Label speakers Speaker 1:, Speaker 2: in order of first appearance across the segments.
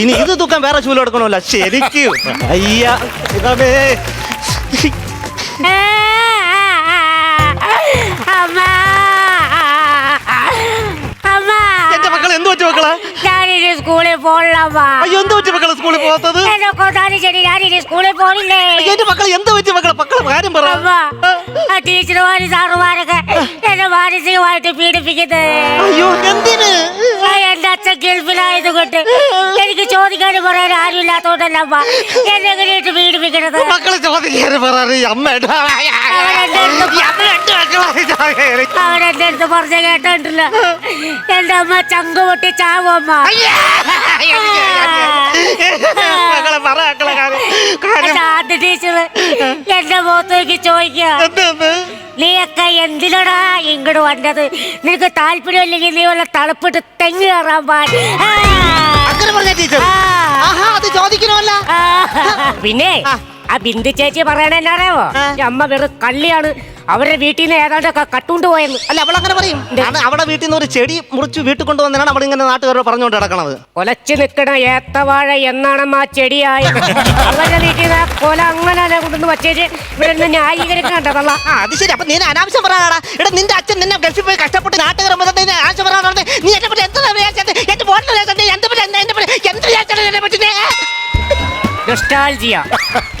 Speaker 1: ഇനി ഇത് തൂക്കാൻ വേറെ ചൂൽ കൊടുക്കണമല്ല ശരിക്കും. അയ്യ എന്റെ മക്കൾ എന്ത് പറ്റി മക്കളാ?
Speaker 2: ഞാനിനി സ്കൂളിൽ പോണില്ലമ്മ
Speaker 1: അയ്യോ എന്ത് പറ്റി മക്കളെ സ്കൂളിൽ പോകാത്തത്?
Speaker 2: എന്നെ കൊണ്ടാലും ശരി ഞാനിനി സ്കൂളിൽ പോണില്ലേ?
Speaker 1: അയ്യോ, എന്റെ മക്കൾ എന്ത് പറ്റി മക്കളെ? മക്കളെ കാര്യം പറ.
Speaker 2: അമ്മ ആ. ടീച്ചർമാരും സാറുമാരൊക്കെ എന്നെ മാനസികമായിട്ട് പീഡിപ്പിക്കുന്നത്
Speaker 1: അയ്യോ എന്തിന്?
Speaker 2: ആ, എന്റെ അച്ഛൻ ഗൾഫിലായത് കൊണ്ട് എനിക്ക് പറയാൻ ആരും ഇല്ലാത്തോണ്ടല്ല അമ്മ. എന്നെ എങ്ങനെയിട്ട് പീഡിപ്പിക്കണത്
Speaker 1: മക്കളെ ചോദിക്കാറ് പറയാറ് അമ്മയുടെ
Speaker 2: അവരെന്റെ അടുത്ത് അവൻ എന്റെ അടുത്ത് പറഞ്ഞ കേട്ടിട്ടില്ല. എന്റെ അമ്മ ചങ്ക് പൊട്ടി ചാവും അമ്മ. ആദ്യ ടീച്ചർ എന്റെ മുഖത്തേക്ക് ചോദിക്കുക നീയൊക്കെ എന്തിനടാ ഇങ്ങോട്ട് വന്നത്? നിനക്ക് താല്പര്യമില്ലെങ്കിൽ നീ വല്ല തളപ്പിട്ട് തെങ്ങ് കയറാൻ പാടില്ല
Speaker 1: അങ്ങനെ പറഞ്ഞ ടീച്ചർ. ആഹാ അത് ചോദിക്കണമല്ല.
Speaker 2: പിന്നെ ആ ബിന്ദു ചേച്ചി പറയണ എന്നറിയാവോ അമ്മ വെറു കള്ളിയാണ്. അവരുടെ വീട്ടിൽ നിന്ന് ഏതാണ്ടൊക്കെ കട്ടുകൊണ്ട് പോയെന്ന്.
Speaker 1: അല്ല അവൾ അങ്ങനെ പറയും അവിടെ വീട്ടിൽ നിന്ന് ഒരു ചെടി മുറിച്ച് വീട്ടിൽ കൊണ്ടുവന്നാണ് അവൾ ഇങ്ങനെ നാട്ടുകാരോട് പറഞ്ഞുകൊണ്ട് നടക്കണത്.
Speaker 2: കൊലച്ചു നിൽക്കണ ഏത്തവാഴ എന്നാണ് ആ ചെടിയായ. അവരുടെ വീട്ടിൽ നിന്ന് കൊല അങ്ങനെ കൊണ്ടുവന്ന് വച്ചേച്ച് ഇവിടെ നിന്ന് ന്യായീകരിക്കണ്ടതല്ല
Speaker 1: ആ അത് ശരി. അപ്പൊ നീ അനാവശ്യം പറയാടാ എടാ നിന്റെ അച്ഛൻ നിന്നെ ഗൾഫിൽ പോയി കഷ്ടപ്പെട്ട് നാട്ടുകാരെ മുതൽ ആവശ്യം നീ എന്നെ പറ്റി എന്താ വിചാരിച്ചത്? എന്റെ ബോട്ടിൽ എന്റെ പറ്റി? എന്താ എന്റെ പറ്റി? എന്ത് എന്നെ പറ്റി?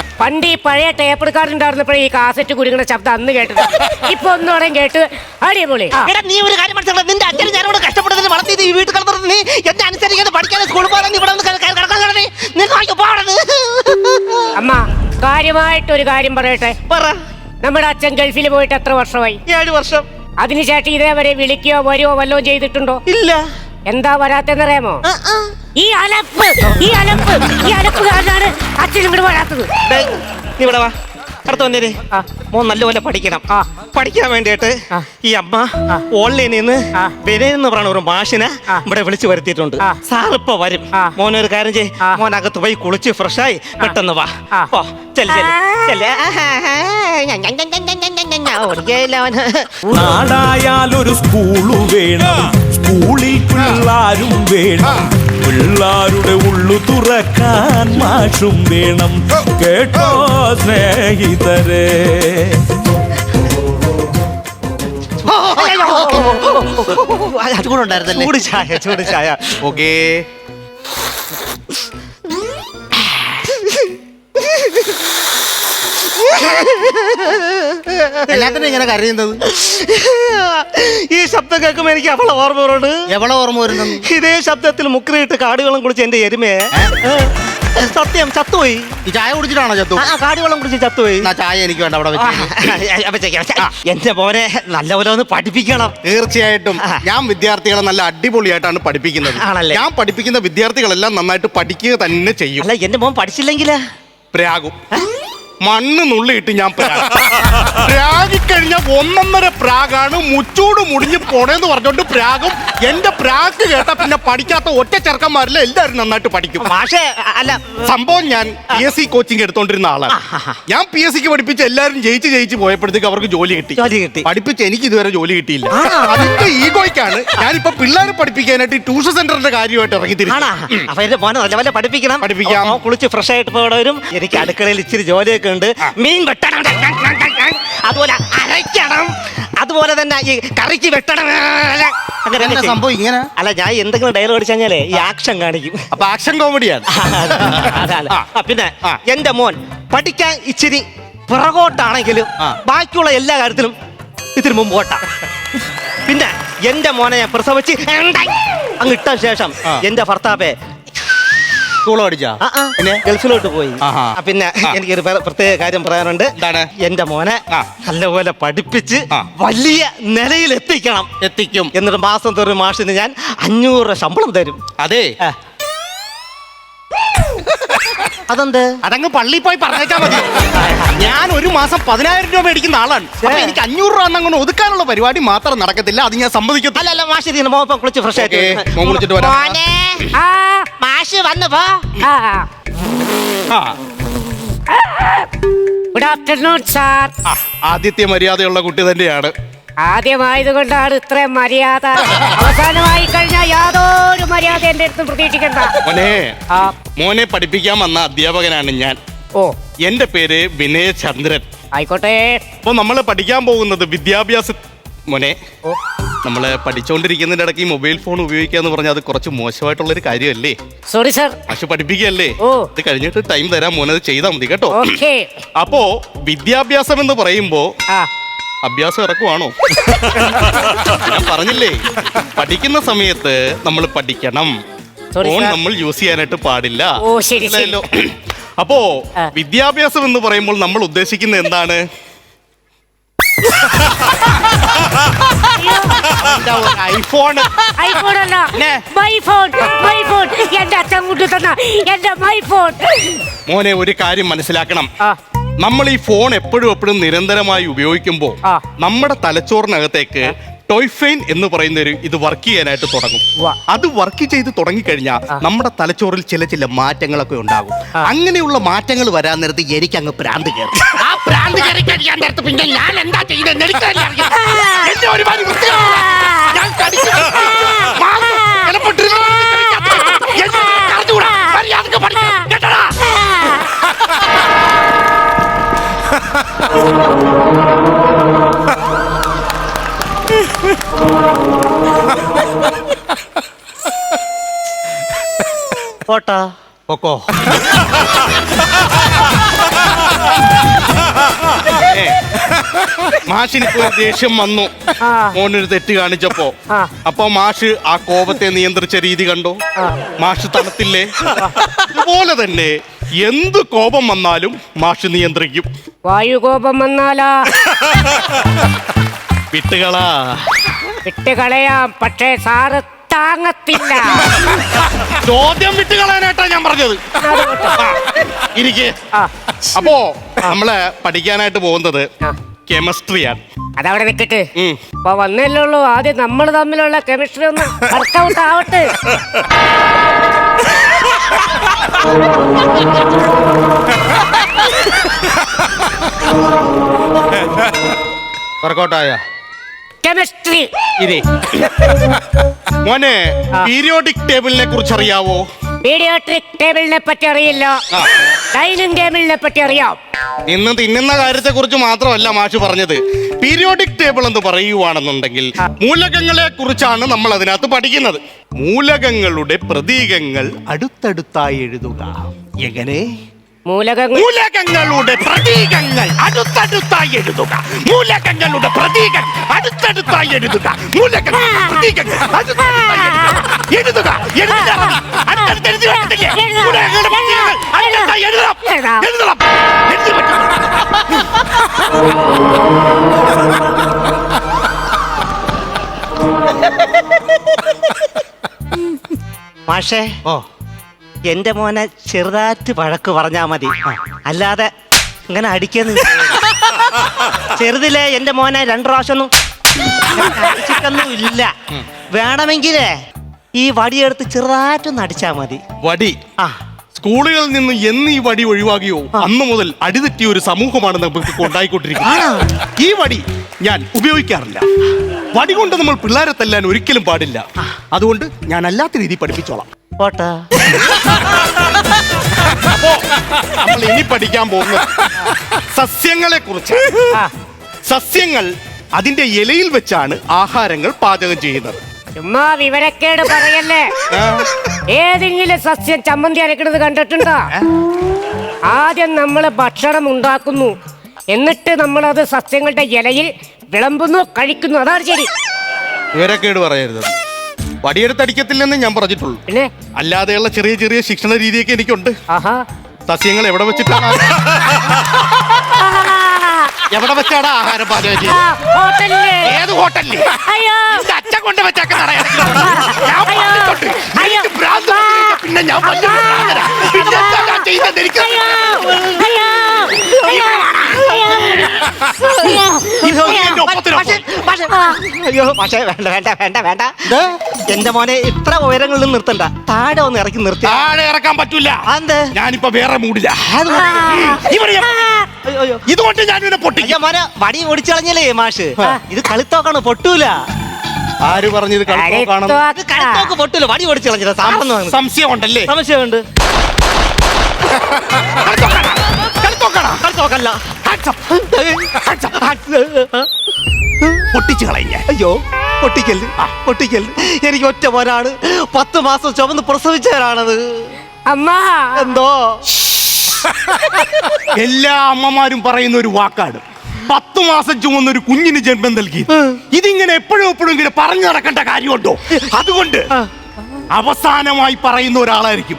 Speaker 2: പണ്ട് ഈ പഴയ ടേപ്പ് എടുക്കാറുണ്ടായിരുന്നപ്പോഴേ ഈ കാസറ്റ് കുരുങ്ങുന്ന ശബ്ദം അന്ന് കേട്ടത്. ഇപ്പൊ ഒന്നോടെ കേട്ട്. അടിപൊളി
Speaker 1: എടാ നീ ഒരു കാര്യം മനസ്സിലാക്കണം. നിന്റെ അച്ഛൻ ഞാനോട് കഷ്ടപ്പെട്ടതിന് വളർത്തിയത് ഈ വീട്ടിൽ കിടന്നിട്ട് നീ എന്നെ അനുസരിക്കാതെ പഠിക്കാതെ സ്കൂളിൽ പോകാൻ ഇവിടെ വന്ന് കിട- കിടക്കാൻ നീ നോക്കി പോകണത്
Speaker 2: അമ്മ കാര്യമായിട്ട് ഒരു കാര്യം പറയട്ടെ.
Speaker 1: പറ.
Speaker 2: നമ്മുടെ അച്ഛൻ ഗൾഫിൽ പോയിട്ട് എത്ര വർഷമായി?
Speaker 1: ഏഴ് വർഷം.
Speaker 2: അതിനുശേഷം ഇതേവരെ വിളിക്കുകയോ വരുവോ വല്ലതും ചെയ്തിട്ടുണ്ടോ?
Speaker 1: ഇല്ല.
Speaker 2: എന്താ വരാത്തെന്നറിയാമോ. ഈ അലപ്പ് ഈ അലപ്പ് ഈ അലപ്പ് കാരണമാണ് അച്ഛൻ ഇങ്ങോട്ട് വരാത്തത്
Speaker 1: ഡേയ്, നീ ഇവിടെ വാ അടുത്ത
Speaker 2: വന്നേ.
Speaker 1: മോൻ നല്ലപോലെ പഠിക്കണം
Speaker 2: ആ.
Speaker 1: പഠിക്കാൻ വേണ്ടിയിട്ട്
Speaker 2: ആ.
Speaker 1: ഈ അമ്മ. ഓൺലൈനിൽ നിന്ന്
Speaker 2: ആ.
Speaker 1: വിനയൻ എന്ന് പറയുന്ന ഒരു മാഷിനെ
Speaker 2: ആ.
Speaker 1: ഇവിടെ വിളിച്ചു വരുത്തിയിട്ടുണ്ട്
Speaker 2: ആ.
Speaker 1: സാർ ഇപ്പൊ വരും
Speaker 2: ആ.
Speaker 1: ഒരു കാര്യം ചെയ്
Speaker 2: ആ.
Speaker 1: മോൻ അകത്ത് പോയി കുളിച്ച് ഫ്രഷായി പെട്ടെന്ന് വാ
Speaker 2: ആ.
Speaker 1: ഓ ചെൽ ചെൽ. ചെൽ
Speaker 3: നാടായാലൊരു സ്കൂൾ വേണം സ്കൂളിൽ പിള്ളാരും വേണം പിള്ളാരുടെ ഉള്ളു തുറക്കാൻ മാഷും വേണം കേട്ടോ സ്നേഹിതരെ
Speaker 1: ചൂട് ചായ ചൂട് ചായ
Speaker 4: ഓക്കേ എല്ലാത്തിനും ഇങ്ങനെ കരയുന്നത്?
Speaker 1: ഈ ശബ്ദം കേൾക്കുമ്പോ എനിക്ക് അവളെ ഓർമ്മ വരുന്നുണ്ട്.
Speaker 4: എവിടെ ഓർമ്മ വരുന്നത്?
Speaker 1: ഇതേ ശബ്ദത്തിൽ മുക്കറിയിട്ട് കാടുകളും കുളിച്ച് എന്റെ എരുമയെ സത്യം ചത്തുപോയി.
Speaker 4: ഈ ചായ കുടിച്ചിട്ടാണോ ചത്തു?
Speaker 1: ആ കാടുവെള്ളം കുടിച്ച് ചത്തുപോയി.
Speaker 4: എന്നാ ചായ എനിക്ക് വേണ്ട അവിടെ
Speaker 1: എന്റെ
Speaker 4: വെച്ച്
Speaker 1: നല്ല പോലെ എന്റെ മോനെ നല്ലപോലെ ഒന്ന് പഠിപ്പിക്കണം.
Speaker 4: തീർച്ചയായിട്ടും. ഞാൻ വിദ്യാർത്ഥികളെ നല്ല അടിപൊളിയായിട്ടാണ് പഠിപ്പിക്കുന്നത്.
Speaker 1: ആണല്ലേ?
Speaker 4: ഞാൻ പഠിപ്പിക്കുന്ന വിദ്യാർത്ഥികളെല്ലാം നന്നായിട്ട് പഠിക്കുക തന്നെ ചെയ്യും.
Speaker 1: അല്ല എന്റെ മോൻ പഠിച്ചില്ലെങ്കിൽ
Speaker 4: പ്രാഗും മണ്ണ് നുള്ളിയിട്ട് ഞാൻ പ്രാഗും. പ്രാഗിക്കഴിഞ്ഞ ഒന്നൊന്നര പ്രാഗാണ് മുച്ചൂട് മുടിഞ്ഞ് പോണേന്ന് പറഞ്ഞോണ്ട് പ്രാഗും എന്റെ പ്രാഗ് കേട്ട പിന്നെ പഠിക്കാത്ത ഒറ്റ ചെറുക്കന്മാരില്ല എല്ലാവരും നന്നായിട്ട് പഠിക്കും.
Speaker 1: പക്ഷേ അല്ല.
Speaker 4: സംഭവം ഞാൻ പി എസ് സി കോച്ചിങ് എടുത്തോണ്ടിരുന്ന ആളാണ്. ഞാൻ പി എസ് സിക്ക് പഠിപ്പിച്ച് എല്ലാവരും ജയിച്ച് ജയിച്ച് പോയപ്പോഴത്തേക്ക് അവർക്ക് ജോലി കിട്ടി.
Speaker 1: ജോലി കിട്ടി.
Speaker 4: പഠിപ്പിച്ച് എനിക്ക് ഇതുവരെ ജോലി കിട്ടിയില്ല. അതിന്റെ ഈഗോയ്ക്കാണ് ഞാനിപ്പോ പിള്ളേരെ പഠിപ്പിക്കാനായിട്ട് ട്യൂഷൻ സെന്ററിന്റെ കാര്യമായിട്ട് ഇറങ്ങി തിരിച്ചു.
Speaker 1: പഠിപ്പിക്കണം.
Speaker 4: പഠിപ്പിക്കാം.
Speaker 1: കുളിച്ച് ഫ്രഷ് ആയിട്ട് ഇപ്പൊ വരും എനിക്ക് അടുക്കളയിൽ ഇച്ചിരി ജോലിയൊക്കെ ഉണ്ട് മീൻ വെട്ടണം. അതുപോലെ അരയ്ക്കണം. അതുപോലെ തന്നെ ഈ കറിക്ക് വെട്ടണം. അങ്ങനെ
Speaker 4: സംഭവം ഇങ്ങനെ?
Speaker 1: അല്ല ഞാൻ എന്തെങ്കിലും ഡയലോഗ് അടിച്ചു കഴിഞ്ഞാലേ ഈ ആക്ഷൻ കാണിക്കും.
Speaker 4: അപ്പൊ ആക്ഷൻ കോമഡിയാണ്
Speaker 1: പിന്നെ. എന്റെ മോൻ പഠിക്കാൻ ഇച്ചിരി പുറകോട്ടാണെങ്കിലും. ബാക്കിയുള്ള എല്ലാ കാര്യത്തിലും ഇത്തിരി മുമ്പോട്ടാ. പിന്നെ എന്റെ മോനെ ഞാൻ പ്രസവിച്ച് അങ്ങ് ഇട്ട ശേഷം. എന്റെ ഭർത്താവെ
Speaker 4: സ്കൂൾ
Speaker 1: അടിച്ചാ
Speaker 4: പിന്നെ?
Speaker 1: ഗൾഫിലോട്ട് പോയി.
Speaker 4: ആഹാ.
Speaker 1: പിന്നെ
Speaker 4: എനിക്ക്
Speaker 1: എനിക്കൊരു പ്ര- പ്രത്യേക കാര്യം പറയാനുണ്ട്.
Speaker 4: എന്താണ്?
Speaker 1: എന്റെ മോനെ
Speaker 4: ആ.
Speaker 1: നല്ലപോലെ പഠിപ്പിച്ച്
Speaker 4: ആ.
Speaker 1: വലിയ നിലയിൽ എത്തിക്കണം
Speaker 4: എത്തിക്കും.
Speaker 1: എന്നിട്ട് മാസം തോറും മാഷിന് ഞാൻ അഞ്ഞൂറ് രൂപ ശമ്പളം തരും.
Speaker 4: അതെ.
Speaker 1: ആ. അതെന്ത്?
Speaker 4: അതങ്ങ് പള്ളിയിൽ പോയി പറഞ്ഞേച്ചാ മതി. ഞാൻ ഒരു മാസം പതിനായിരം രൂപ മേടിക്കുന്ന ആളാണ്. അപ്പൊ എനിക്ക് അഞ്ഞൂറ് രൂപ അങ്ങനെ ഒതുക്കാനുള്ള പരിപാടി മാത്രം നടക്കത്തില്ല. അത് ഞാൻ സമ്മതിക്കത്തില്ല.
Speaker 1: അല്ല അല്ല മാഷ് ഇരിക്കുന്നു. കുളിച്ച് ഫ്രഷ് ആയിട്ട്
Speaker 4: മോൻ കുളിച്ചിട്ട് വരാം.
Speaker 1: മോനെ,
Speaker 2: ആ.
Speaker 1: മാഷ് വന്നു പോ.
Speaker 2: ഗുഡ് ആഫ്റ്റർനൂൺ സാർ
Speaker 4: ആ, ആദ്യത്തെ മര്യാദയുള്ള കുട്ടി തന്നെയാണ്.
Speaker 2: ആദ്യമായത് കൊണ്ടാണ് ഇത്രയും മര്യാദ. അവസാനമായി കഴിഞ്ഞാൽ യാതൊരു മര്യാദ എന്റെ അടുത്ത് പ്രതീക്ഷിക്കണ്ട.
Speaker 4: മോനെ
Speaker 2: ആ.
Speaker 4: മോനെ പഠിപ്പിക്കാൻ വന്ന അധ്യാപകനാണ് ഞാൻ.
Speaker 2: ഓ.
Speaker 4: എന്റെ പേര് വിനയ ചന്ദ്രൻ
Speaker 2: ആയിക്കോട്ടെ.
Speaker 4: അപ്പൊ നമ്മൾ പഠിക്കാൻ പോകുന്നത് വിദ്യാഭ്യാസ മോനെ നമ്മൾ പഠിച്ചുകൊണ്ടിരിക്കുന്നതിന്റെ ഇടയ്ക്ക് ഈ മൊബൈൽ ഫോൺ ഉപയോഗിക്കുക എന്ന് പറഞ്ഞാൽ അത് കുറച്ച് മോശമായിട്ടുള്ളൊരു കാര്യമല്ലേ?
Speaker 2: സോറി സർ
Speaker 4: പക്ഷെ പഠിപ്പിക്കുകയല്ലേ?
Speaker 2: ഓ.
Speaker 4: ഇത് കഴിഞ്ഞിട്ട് ടൈം തരാൻ മോനെ അത് ചെയ്താൽ മതി കേട്ടോ. അപ്പോ വിദ്യാഭ്യാസം എന്ന് പറയുമ്പോ അഭ്യാസം ഇറക്കുവാണോ? ഞാൻ പറഞ്ഞില്ലേ പഠിക്കുന്ന സമയത്ത് നമ്മൾ പഠിക്കണം. ഫോൺ നമ്മൾ യൂസ് ചെയ്യാനായിട്ട് പാടില്ല? അപ്പോ വിദ്യാഭ്യാസം എന്ന് പറയുമ്പോൾ നമ്മൾ ഉദ്ദേശിക്കുന്നത് എന്താണ്? ഐഫോൺ
Speaker 2: ഐഫോൺ അല്ല.
Speaker 4: ന്നെ.
Speaker 2: മൈ ഫോൺ മൈ ഫോൺ എന്റെ അച്ഛൻ കൊണ്ടു തന്ന എന്റെ മൈ ഫോൺ
Speaker 4: മോനെ ഒരു കാര്യം മനസ്സിലാക്കണം.
Speaker 2: ആ.
Speaker 4: നമ്മൾ ഈ ഫോൺ എപ്പോഴും എപ്പോഴും നിരന്തരമായി ഉപയോഗിക്കുമ്പോൾ
Speaker 2: ആ.
Speaker 4: നമ്മുടെ തലച്ചോറിനകത്തേക്ക് ടോയ്ഫൈൻ എന്ന് പറയുന്ന ഒരു ഇത് വർക്ക് ചെയ്യാനായിട്ട് തുടങ്ങും. അത് വർക്ക് ചെയ്ത് തുടങ്ങിക്കഴിഞ്ഞാൽ നമ്മുടെ തലച്ചോറിൽ ചില ചില മാറ്റങ്ങളൊക്കെ ഉണ്ടാകും. അങ്ങനെയുള്ള മാറ്റങ്ങൾ വരാൻ നേരത്ത് എനിക്ക് അങ്ങ് പ്രാന്ത് കയറും. ആ പ്രാന്ത് കയറി കഴിയാൻ നേരത്ത് പിന്നെ ഞാൻ എന്താ ചെയ്യുന്നത്. ഞാൻ ഏ, മാഷിനിപ്പോ ദേഷ്യം വന്നു. മോനൊരു തെറ്റ് കാണിച്ചപ്പോ. അപ്പൊ മാഷ് ആ കോപത്തെ നിയന്ത്രിച്ച രീതി കണ്ടോ. മാഷ് തണുത്തില്ലേ? അതുപോലെ തന്നെ എന്ത് കോപം വന്നാലും മാഷ് നിയന്ത്രിക്കും.
Speaker 2: വായു കോപം വന്നാലാ.
Speaker 4: വിട്ടുകളാ.
Speaker 2: വിട്ടുകളയാം. പക്ഷേ സാറ് താങ്ങത്തില്ല.
Speaker 4: ചോദ്യം വിട്ട് കളയാനായിട്ടാ ഞാൻ പറഞ്ഞത്. ഇരിക്കെ.
Speaker 2: ആ.
Speaker 4: അപ്പോ നമ്മൾ പഠിക്കാനായിട്ട് പോകുന്നത്. കെമിസ്ട്രിയാണ്.
Speaker 2: അതവിടെ നിൽക്കട്ടെ.
Speaker 4: ഉം.
Speaker 2: അപ്പൊ വന്നല്ലേ ഉള്ളൂ. ആദ്യം നമ്മൾ തമ്മിലുള്ള കെമിസ്ട്രി ഒന്ന് വർക്കൗട്ട് ആവട്ടെ
Speaker 4: വർക്കൗട്ടായ?
Speaker 2: കെമിസ്ട്രി.
Speaker 4: ഇരി. മോനെ പീരിയോഡിക് ടേബിളിനെ കുറിച്ച് അറിയാവോ
Speaker 2: പീരിയോഡിക് ടേബിളിനെ പറ്റി അറിയില്ല. ഡൈനിങ് ടേബിളിനെ പറ്റി അറിയാം.
Speaker 4: ഇന്ന് തിന്നുന്ന കാര്യത്തെ കുറിച്ച് മാത്രമല്ല മാഷ് പറഞ്ഞത്. പീരിയോഡിക് ടേബിൾ എന്ന് പറയുവാണെന്നുണ്ടെങ്കിൽ മൂലകങ്ങളെ കുറിച്ചാണ് നമ്മൾ അതിനകത്ത് പഠിക്കുന്നത്. മൂലകങ്ങളുടെ പ്രതീകങ്ങൾ അടുത്തടുത്തായി എഴുതുക. എങ്ങനെ? മൂലകങ്ങളുടെ പ്രതീകങ്ങൾ അടുത്തടുത്തായി എഴുതുക. മൂലകങ്ങളുടെ പ്രതീകങ്ങൾ അടുത്തടുത്തായി എഴുതുക. മൂലകങ്ങളുടെ പ്രതീകങ്ങൾ അടുത്തടുത്തായി എഴുതുക. എഴുതുക.
Speaker 1: മാഷേ
Speaker 4: ഓ.
Speaker 1: എന്റെ മോനെ ചെറുതായിട്ട് വഴക്ക് പറഞ്ഞാ മതി. അല്ലാതെ ഇങ്ങനെ അടിക്കുന്നു ചെറുതിലെ എന്റെ മോനെ രണ്ടു പ്രാവശ്യമൊന്നും അടിച്ചിട്ടൊന്നും ഇല്ല. വേണമെങ്കിലേ ഈ വടിയെടുത്ത് ചെറുതായിട്ടൊന്ന് അടിച്ചാ മതി.
Speaker 4: വടി?
Speaker 1: ആ.
Speaker 4: സ്കൂളുകളിൽ നിന്ന് എന്ന് ഈ വടി ഒഴിവാകിയോ? അന്ന് മുതൽ അടിതെറ്റിയ ഒരു സമൂഹമാണ് നമുക്ക് ഉണ്ടായിക്കൊണ്ടിരിക്കുന്നത് ഈ വടി ഞാൻ ഉപയോഗിക്കാറില്ല. വടി കൊണ്ട് നമ്മൾ പിള്ളേരെ തല്ലാൻ ഒരിക്കലും പാടില്ല. അതുകൊണ്ട് ഞാൻ അല്ലാത്ത രീതി പഠിപ്പിച്ചോളാം.
Speaker 1: പോട്ടാ.
Speaker 4: അപ്പോ നമ്മൾ ഇനി പഠിക്കാൻ പോകുന്നത് സസ്യങ്ങളെ കുറിച്ച് സസ്യങ്ങൾ അതിന്റെ ഇലയിൽ വെച്ചാണ് ആഹാരങ്ങൾ പാചകം ചെയ്യുന്നത്.
Speaker 2: ചുമ്മാ വിവരക്കേട് പറയല്ലേ? ഏതെങ്കിലും സസ്യം ചമ്മന്തി അരക്കണത് കണ്ടിട്ടുണ്ടോ? ആദ്യം നമ്മൾ ഭക്ഷണം ഉണ്ടാക്കുന്നു. എന്നിട്ട് നമ്മൾ അത് സസ്യങ്ങളുടെ ഇലയിൽ വിളമ്പുന്നു കഴിക്കുന്നു. അതാണ് ശരി.
Speaker 4: വിവരക്കേട് പറയരുത്. വടിയെടുത്തടിക്കത്തില്ലെന്ന് ഞാൻ പറഞ്ഞിട്ടുള്ളൂ.
Speaker 2: പിന്നെ?
Speaker 4: അല്ലാതെയുള്ള ചെറിയ ചെറിയ ശിക്ഷണ രീതിയൊക്കെ എനിക്കുണ്ട്.
Speaker 2: ആഹാ.
Speaker 4: സസ്യങ്ങൾ എവിടെ വെച്ചിട്ടാണ് എവിടെ വെച്ചാടാ ആഹാരം പാചകം
Speaker 2: ആ,
Speaker 4: ചെയ്യുന്നത്?
Speaker 2: ഹോട്ടലിൽ.
Speaker 4: ഏത് ഹോട്ടലിൽ
Speaker 2: അയ്യോ.
Speaker 4: നിന്റെ അച്ഛൻ കൊണ്ട് വെച്ചേക്കുന്നതാടാ ഞാൻ
Speaker 2: അയ്യോ. അയ്യോ.
Speaker 4: പിന്നെ ഞാൻ വലിയ ഭ്രാന്തനാ. പിന്നെ എന്താ ഞാൻ ചെയ്യുന്നത് എനിക്ക്
Speaker 2: അയ്യോ. അയ്യോ.
Speaker 1: പക്ഷേ വേണ്ട വേണ്ട വേണ്ട വേണ്ട. എന്റെ മോനെ ഇത്ര ഉയരങ്ങളിൽ നിർത്തണ്ട. താഴെ ഒന്ന് ഇറക്കി നിർത്തി.
Speaker 4: താഴെ ഇറക്കാൻ പറ്റൂല.
Speaker 1: അതെന്ത്?
Speaker 4: ഞാനിപ്പോ വേറെ മൂടില്ല. ഞാൻ-
Speaker 1: അയ്യോ, അയ്യോ.
Speaker 4: ഇതുകൊണ്ട് ഞാൻ ഇവനെ പൊട്ടിക്കും
Speaker 1: അയ്യോ മോനെ വടി ഓടിച്ചളഞ്ഞല്ലേ മാഷ്? ഇത് കളിത്തോക്കാണ്? പൊട്ടൂല.
Speaker 4: ആര് പറഞ്ഞത്
Speaker 1: കളിത്തോക്ക് പൊട്ടൂല. വടി ഓടിച്ചളഞ്ഞില്ല സാമ്പന്ന്
Speaker 4: സംശയമുണ്ടല്ലേ?
Speaker 1: സംശയമുണ്ട്.
Speaker 4: കളിത്തോക്കാണോ?
Speaker 1: കളിത്തോക്കല്ല.
Speaker 4: പൊട്ടിച്ചു കളഞ്ഞ
Speaker 1: അയ്യോ പൊട്ടിക്കൽ പൊട്ടിക്കൽ. എനിക്ക് ഒറ്റ പോരാണ് പത്ത് മാസം ചുമന്ന് പ്രസവിച്ചവരാണത്
Speaker 2: അമ്മ.
Speaker 1: എന്തോ?
Speaker 4: എല്ലാ അമ്മമാരും പറയുന്ന ഒരു വാക്കാണ്. പത്ത് മാസം ചുമന്ന ഒരു കുഞ്ഞിന് ജന്മം നൽകി. ഇതിങ്ങനെ എപ്പോഴും എപ്പോഴും ഇങ്ങനെ പറഞ്ഞു നടക്കേണ്ട കാര്യമുണ്ടോ? അതുകൊണ്ട് അവസാനമായി പറയുന്ന ഒരാളായിരിക്കും.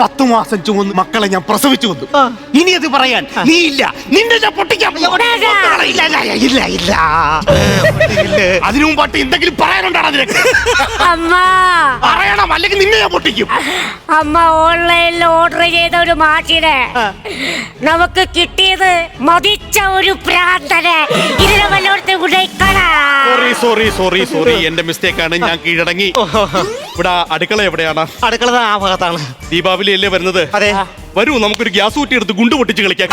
Speaker 4: പത്തു മാസം ചുമന്ന് മക്കളെ ഞാൻ പ്രസവിച്ചു വന്നു ഇനി അത് പറയാൻ നീ ഇല്ല. നിന്റെ ഞാൻ പൊട്ടിക്കാൻ പോവാ.
Speaker 1: ഇല്ല. ഇല്ല ഇല്ല ഇല്ല പൊട്ടിക്കല്ല്.
Speaker 4: അതിനു മുമ്പാട്ട് എന്തെങ്കിലും പറയാനുണ്ടാണ് അതിനൊക്കെ
Speaker 2: അമ്മ.
Speaker 4: പറയണം അല്ലെങ്കിൽ നിന്നെ ഞാൻ പൊട്ടിക്കും.
Speaker 2: അമ്മ ഓൺലൈനിൽ ഓർഡർ ചെയ്ത ഒരു മാഷിനെ നമുക്ക് കിട്ടിയത് മതിച്ച ഒരു പ്രാന്തനെ. ഇതിനെ വല്ലോടത്ത്
Speaker 4: സോറി സോറി സോറി എന്റെ മിസ്റ്റേക്ക് ആണ് ഞാൻ കീഴടങ്ങി ഇവിടെ അടുക്കള എവിടെയാണ്
Speaker 1: അടുക്കള ആ ഭാഗത്താണ്
Speaker 4: ദീപാവലി അല്ലേ വരുന്നത്
Speaker 1: അതെ
Speaker 4: വരൂ നമുക്കൊരു ഗ്യാസ് കൂട്ടി എടുത്ത് ഗുണ്ട് പൊട്ടിച്ച് കളിക്കാം